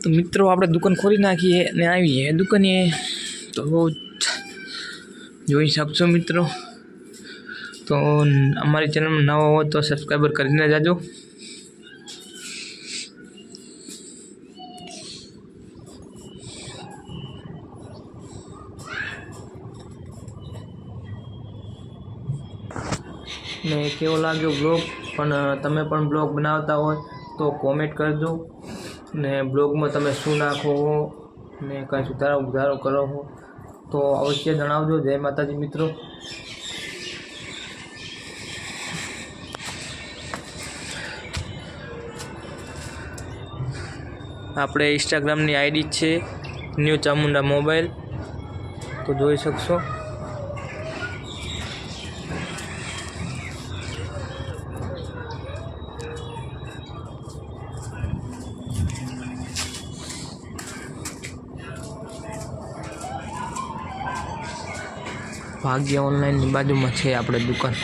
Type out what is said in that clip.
તો મિત્રો, આપણે દુકાન ખોલી નાખીએ ને આવીએ. દુકાને તો જોઈ શકશો મિત્રો. તો અમારી ચેનલમાં નવા હો તો સબસ્ક્રાઈબર કરીને જાજો. ને કેવો લાગ્યો બ્લોગ પણ તમે પણ બ્લોગ બનાવતા હોય તો કોમેન્ટ કરજો. ને બ્લોગમાં તમે શું નાખો હો ને કાંઈ સુધારો ઉધારો કરો હો, તો અવશ્ય જણાવજો. જય માતાજી મિત્રો. આપણે ઇન્સ્ટાગ્રામની આઈડી છે ન્યૂ ચામુંડા મોબાઈલ, તો જોઈ શકશો. ભાગ્ય ઓનલાઈનની બાજુમાં છે આપણે દુકાન.